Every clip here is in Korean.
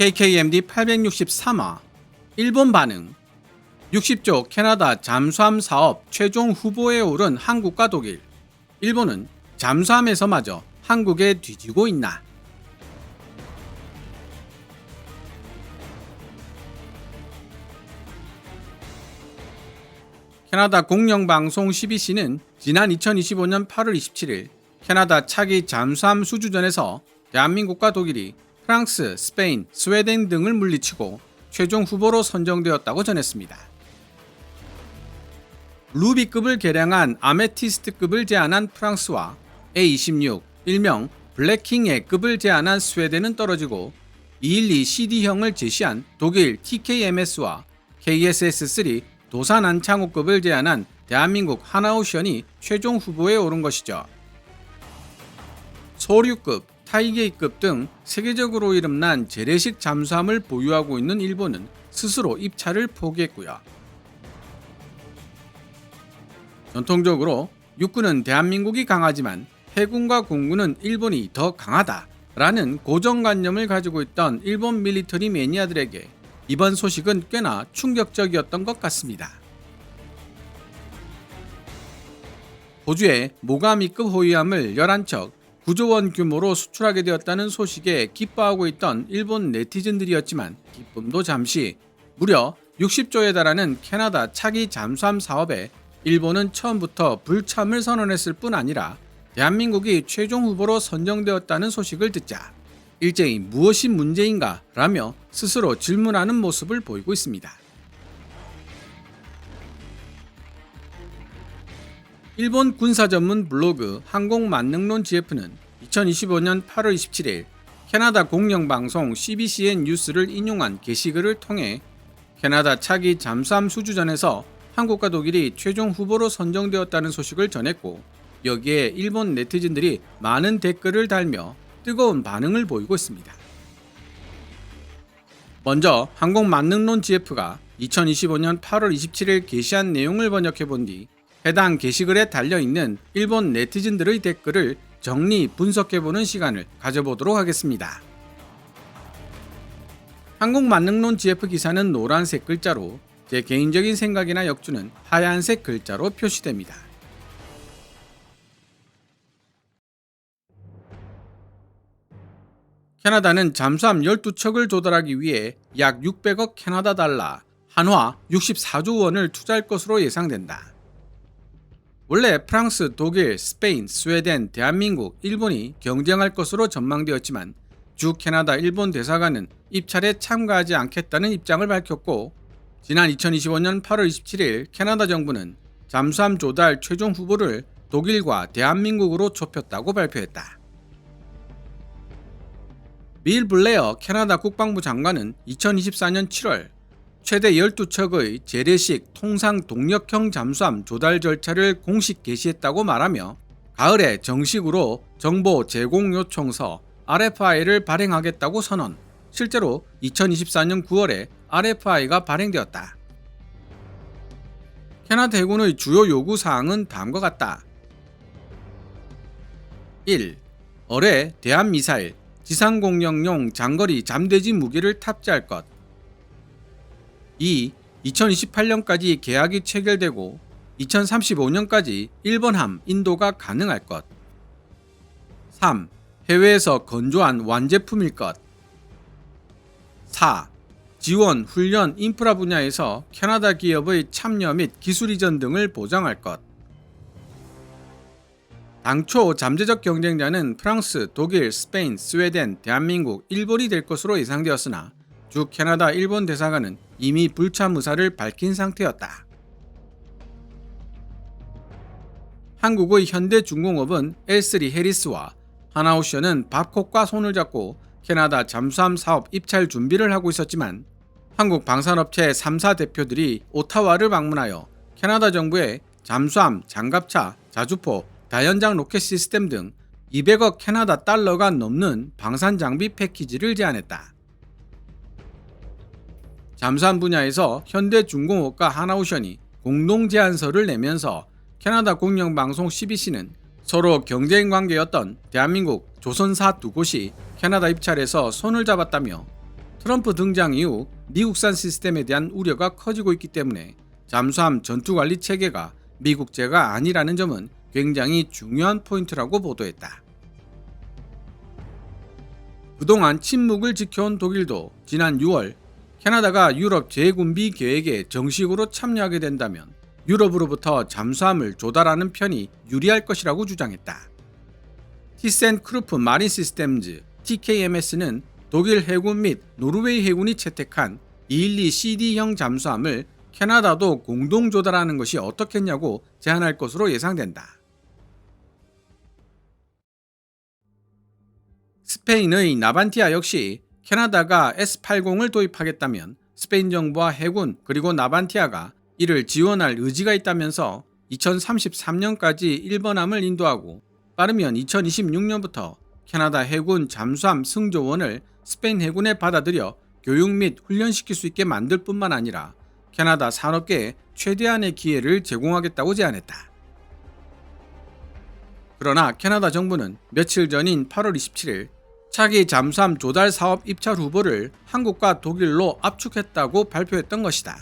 KKMD 863화 일본 반응. 60조 캐나다 잠수함 사업 최종 후보에 오른 한국과 독일. 일본은 잠수함에서마저 한국에 뒤지고 있나? 캐나다 공영방송 CBC는 지난 2025년 8월 27일 캐나다 차기 잠수함 수주전에서 대한민국과 독일이 프랑스, 스페인, 스웨덴 등을 물리치고 최종 후보로 선정되었다고 전했습니다. 루비급을 개량한 아메티스트급을 제안한 프랑스와 A26, 일명 블랙킹의 급을 제안한 스웨덴은 떨어지고 212 CD형을 제시한 독일 TKMS와 KSS-3 도산 안창호급을 제안한 대한민국 하나오션이 최종 후보에 오른 것이죠. 소류급, 타이게이급 등 세계적으로 이름난 재래식 잠수함을 보유하고 있는 일본은 스스로 입찰을 포기했고요. 전통적으로 육군은 대한민국이 강하지만 해군과 공군은 일본이 더 강하다라는 고정관념을 가지고 있던 일본 밀리터리 매니아들에게 이번 소식은 꽤나 충격적이었던 것 같습니다. 호주의 모가미급 호위함을 11척 9조 원 규모로 수출하게 되었다는 소식에 기뻐하고 있던 일본 네티즌들이었지만 기쁨도 잠시 무려 60조에 달하는 캐나다 차기 잠수함 사업에 일본은 처음부터 불참을 선언했을 뿐 아니라 대한민국이 최종 후보로 선정되었다는 소식을 듣자 일제히 무엇이 문제인가 라며 스스로 질문하는 모습을 보이고 있습니다. 일본 군사 전문 블로그 항공만능론 GF는 2025년 8월 27일 캐나다 공영방송 CBCN 뉴스를 인용한 게시글을 통해 캐나다 차기 잠수함 수주전에서 한국과 독일이 최종 후보로 선정되었다는 소식을 전했고 여기에 일본 네티즌들이 많은 댓글을 달며 뜨거운 반응을 보이고 있습니다. 먼저 항공만능론 GF가 2025년 8월 27일 게시한 내용을 번역해 본 뒤 해당 게시글에 달려 있는 일본 네티즌들의 댓글을 정리 분석해 보는 시간을 가져보도록 하겠습니다. 항공만능론 GF 기사는 노란색 글자로 제 개인적인 생각이나 역주는 하얀색 글자로 표시됩니다. 캐나다는 잠수함 12척을 조달하기 위해 약 600억 캐나다 달러, 한화 64조 원을 투자할 것으로 예상된다. 원래 프랑스, 독일, 스페인, 스웨덴, 대한민국, 일본이 경쟁할 것으로 전망되었지만 주 캐나다 일본 대사관은 입찰에 참가하지 않겠다는 입장을 밝혔고 지난 2025년 8월 27일 캐나다 정부는 잠수함 조달 최종 후보를 독일과 대한민국으로 좁혔다고 발표했다. 밀 블레어 캐나다 국방부 장관은 2024년 7월 최대 12척의 재래식 통상 동력형 잠수함 조달 절차를 공식 개시했다고 말하며 가을에 정식으로 정보 제공 요청서 RFI를 발행하겠다고 선언. 실제로 2024년 9월에 RFI가 발행되었다. 캐나다 해군의 주요 요구 사항은 다음과 같다. 1. 어뢰, 대한미사일, 지상공격용 장거리 잠대지 무기를 탑재할 것. 2. 2028년까지 계약이 체결되고 2035년까지 일본함 인도가 가능할 것. 3. 해외에서 건조한 완제품일 것. 4. 지원, 훈련, 인프라 분야에서 캐나다 기업의 참여 및 기술 이전 등을 보장할 것. 당초 잠재적 경쟁자는 프랑스, 독일, 스페인, 스웨덴, 대한민국, 일본이 될 것으로 예상되었으나 주 캐나다 일본 대사관은 이미 불참 의사를 밝힌 상태였다. 한국의 현대중공업은 L3 해리스와 하나오션은 밥콕과 손을 잡고 캐나다 잠수함 사업 입찰 준비를 하고 있었지만 한국 방산업체 3사 대표들이 오타와를 방문하여 캐나다 정부에 잠수함, 장갑차, 자주포, 다연장 로켓 시스템 등 200억 캐나다 달러가 넘는 방산 장비 패키지를 제안했다. 잠수함 분야에서 현대중공업과 하나오션이 공동 제안서를 내면서 캐나다 공영방송 CBC는 서로 경쟁 관계였던 대한민국, 조선사 두 곳이 캐나다 입찰에서 손을 잡았다며 트럼프 등장 이후 미국산 시스템에 대한 우려가 커지고 있기 때문에 잠수함 전투 관리 체계가 미국제가 아니라는 점은 굉장히 중요한 포인트라고 보도했다. 그동안 침묵을 지켜온 독일도 지난 6월 캐나다가 유럽 재군비 계획에 정식으로 참여하게 된다면 유럽으로부터 잠수함을 조달하는 편이 유리할 것이라고 주장했다. 티센 크루프 마린 시스템즈 TKMS는 독일 해군 및 노르웨이 해군이 채택한 212CD형 잠수함을 캐나다도 공동 조달하는 것이 어떻겠냐고 제안할 것으로 예상된다. 스페인의 나반티아 역시 캐나다가 S80을 도입하겠다면 스페인 정부와 해군 그리고 나반티아가 이를 지원할 의지가 있다면서 2033년까지 일본함을 인도하고 빠르면 2026년부터 캐나다 해군 잠수함 승조원을 스페인 해군에 받아들여 교육 및 훈련시킬 수 있게 만들 뿐만 아니라 캐나다 산업계에 최대한의 기회를 제공하겠다고 제안했다. 그러나 캐나다 정부는 며칠 전인 8월 27일 차기 잠수함 조달 사업 입찰 후보를 한국과 독일로 압축했다고 발표했던 것이다.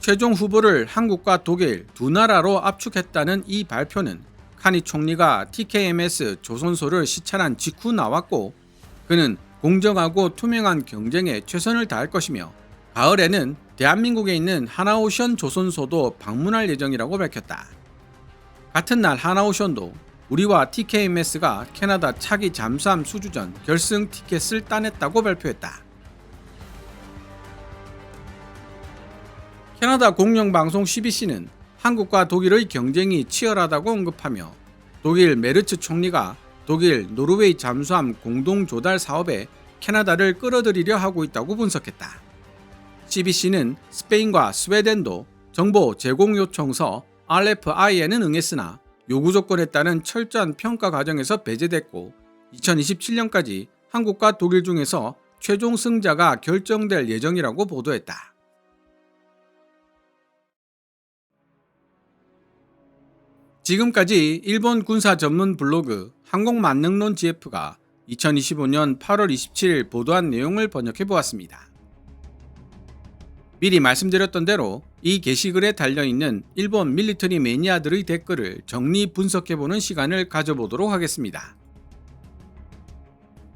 최종 후보를 한국과 독일 두 나라로 압축했다는 이 발표는 카니 총리가 TKMS 조선소를 시찰한 직후 나왔고 그는 공정하고 투명한 경쟁에 최선을 다할 것이며 가을에는 대한민국에 있는 하나오션 조선소도 방문할 예정이라고 밝혔다. 같은 날 하나오션도 우리와 TKMS가 캐나다 차기 잠수함 수주전 결승 티켓을 따냈다고 발표했다. 캐나다 공영방송 CBC는 한국과 독일의 경쟁이 치열하다고 언급하며 독일 메르츠 총리가 독일 노르웨이 잠수함 공동 조달 사업에 캐나다를 끌어들이려 하고 있다고 분석했다. CBC는 스페인과 스웨덴도 정보 제공 요청서 RFI에는 응했으나 요구 조건에 따른 철저한 평가 과정에서 배제됐고 2027년까지 한국과 독일 중에서 최종 승자가 결정될 예정이라고 보도했다. 지금까지 일본 군사 전문 블로그 항공만능론 GF가 2025년 8월 27일 보도한 내용을 번역해 보았습니다. 미리 말씀드렸던 대로 이 게시글에 달려있는 일본 밀리터리 매니아들의 댓글을 정리 분석해보는 시간을 가져보도록 하겠습니다.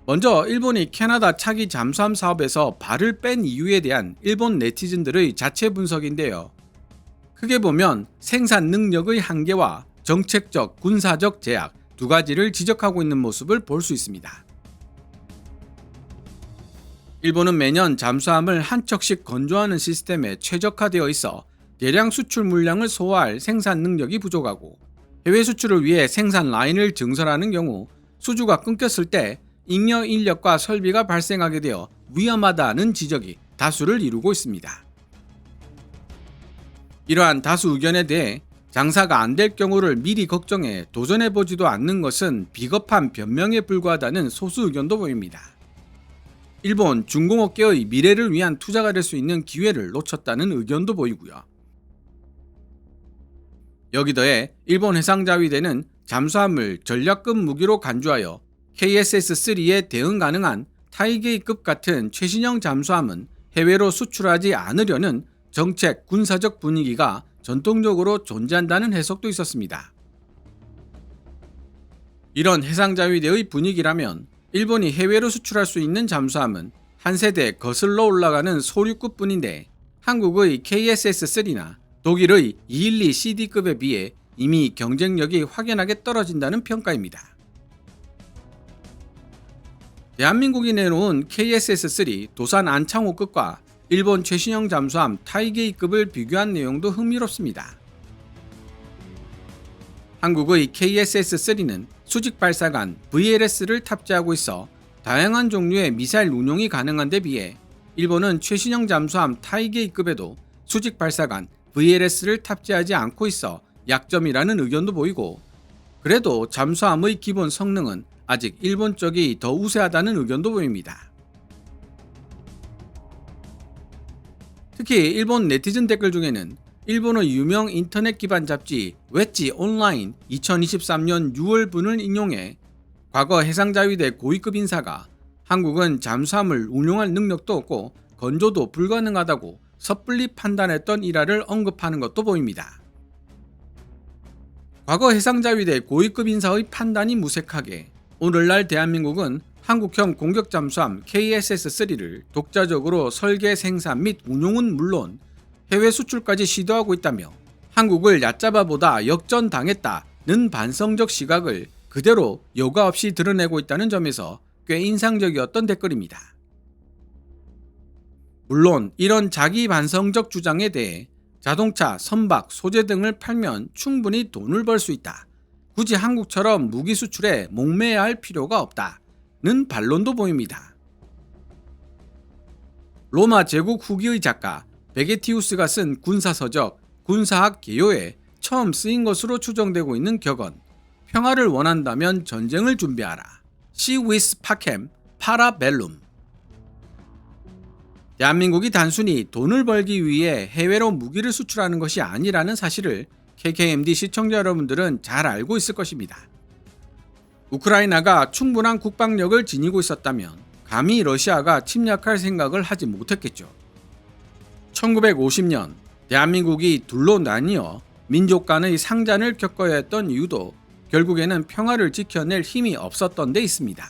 먼저 일본이 캐나다 차기 잠수함 사업에서 발을 뺀 이유에 대한 일본 네티즌들의 자체 분석인데요. 크게 보면 생산 능력의 한계와 정책적, 군사적 제약 두 가지를 지적하고 있는 모습을 볼 수 있습니다. 일본은 매년 잠수함을 한 척씩 건조하는 시스템에 최적화되어 있어 대량 수출 물량을 소화할 생산 능력이 부족하고 해외 수출을 위해 생산 라인을 증설하는 경우 수주가 끊겼을 때 잉여 인력과 설비가 발생하게 되어 위험하다는 지적이 다수를 이루고 있습니다. 이러한 다수 의견에 대해 장사가 안 될 경우를 미리 걱정해 도전해 보지도 않는 것은 비겁한 변명에 불과하다는 소수 의견도 보입니다. 일본 중공업계의 미래를 위한 투자가 될 수 있는 기회를 놓쳤다는 의견도 보이고요. 여기 더해 일본 해상자위대는 잠수함을 전략급 무기로 간주하여 KSS-3에 대응 가능한 타이게이급 같은 최신형 잠수함은 해외로 수출하지 않으려는 정책 군사적 분위기가 전통적으로 존재한다는 해석도 있었습니다. 이런 해상자위대의 분위기라면 일본이 해외로 수출할 수 있는 잠수함은 한 세대 거슬러 올라가는 소류급 뿐인데 한국의 KSS-3나 독일의 212CD급에 비해 이미 경쟁력이 확연하게 떨어진다는 평가입니다. 대한민국이 내놓은 KSS-3 도산 안창호급과 일본 최신형 잠수함 타이게이급을 비교한 내용도 흥미롭습니다. 한국의 KSS-3는 수직 발사관 VLS를 탑재하고 있어 다양한 종류의 미사일 운용이 가능한 데 비해 일본은 최신형 잠수함 타이게이급에도 수직 발사관 VLS를 탑재하지 않고 있어 약점이라는 의견도 보이고 그래도 잠수함의 기본 성능은 아직 일본 쪽이 더 우세하다는 의견도 보입니다. 특히 일본 네티즌 댓글 중에는 일본의 유명 인터넷 기반 잡지 웨지 온라인 2023년 6월분을 인용해 과거 해상자위대 고위급 인사가 한국은 잠수함을 운용할 능력도 없고 건조도 불가능하다고 섣불리 판단했던 일화를 언급하는 것도 보입니다. 과거 해상자위대 고위급 인사의 판단이 무색하게 오늘날 대한민국은 한국형 공격 잠수함 KSS-3를 독자적으로 설계, 생산 및 운용은 물론 해외 수출까지 시도하고 있다며 한국을 얕잡아보다 역전당했다는 반성적 시각을 그대로 여과 없이 드러내고 있다는 점에서 꽤 인상적이었던 댓글입니다. 물론 이런 자기 반성적 주장에 대해 자동차, 선박, 소재 등을 팔면 충분히 돈을 벌 수 있다. 굳이 한국처럼 무기 수출에 목매야 할 필요가 없다는 반론도 보입니다. 로마 제국 후기의 작가 베게티우스가 쓴 군사서적 군사학 개요에 처음 쓰인 것으로 추정되고 있는 격언 평화를 원한다면 전쟁을 준비하라. 시위스 파켐 파라벨룸 대한민국이 단순히 돈을 벌기 위해 해외로 무기를 수출하는 것이 아니라는 사실을 KKMD 시청자 여러분들은 잘 알고 있을 것입니다. 우크라이나가 충분한 국방력을 지니고 있었다면 감히 러시아가 침략할 생각을 하지 못했겠죠. 1950년 대한민국이 둘로 나뉘어 민족 간의 상잔을 겪어야 했던 이유도 결국에는 평화를 지켜낼 힘이 없었던 데 있습니다.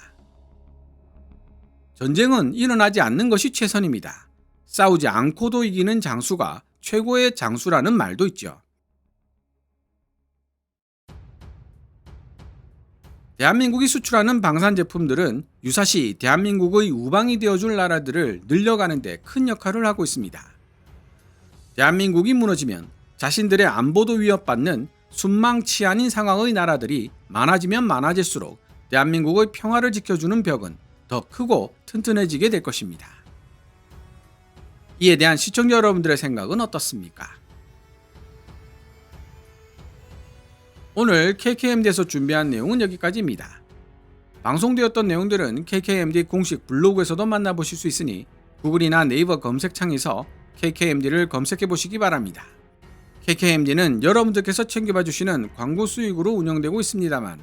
전쟁은 일어나지 않는 것이 최선입니다. 싸우지 않고도 이기는 장수가 최고의 장수라는 말도 있죠. 대한민국이 수출하는 방산 제품들은 유사시 대한민국의 우방이 되어줄 나라들을 늘려가는 데 큰 역할을 하고 있습니다. 대한민국이 무너지면 자신들의 안보도 위협받는 순망치 아닌 상황의 나라들이 많아지면 많아질수록 대한민국의 평화를 지켜주는 벽은 더 크고 튼튼해지게 될 것입니다. 이에 대한 시청자 여러분들의 생각은 어떻습니까? 오늘 KKMD에서 준비한 내용은 여기까지입니다. 방송되었던 내용들은 KKMD 공식 블로그에서도 만나보실 수 있으니 구글이나 네이버 검색창에서 KKMD를 검색해 보시기 바랍니다. KKMD는 여러분들께서 챙겨봐 주시는 광고 수익으로 운영되고 있습니다만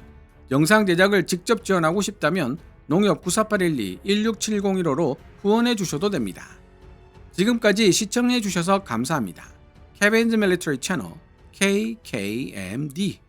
영상 제작을 직접 지원하고 싶다면 농협 9481-167015로 후원해 주셔도 됩니다. 지금까지 시청해 주셔서 감사합니다. 케빈즈 밀리터리 채널 KKMD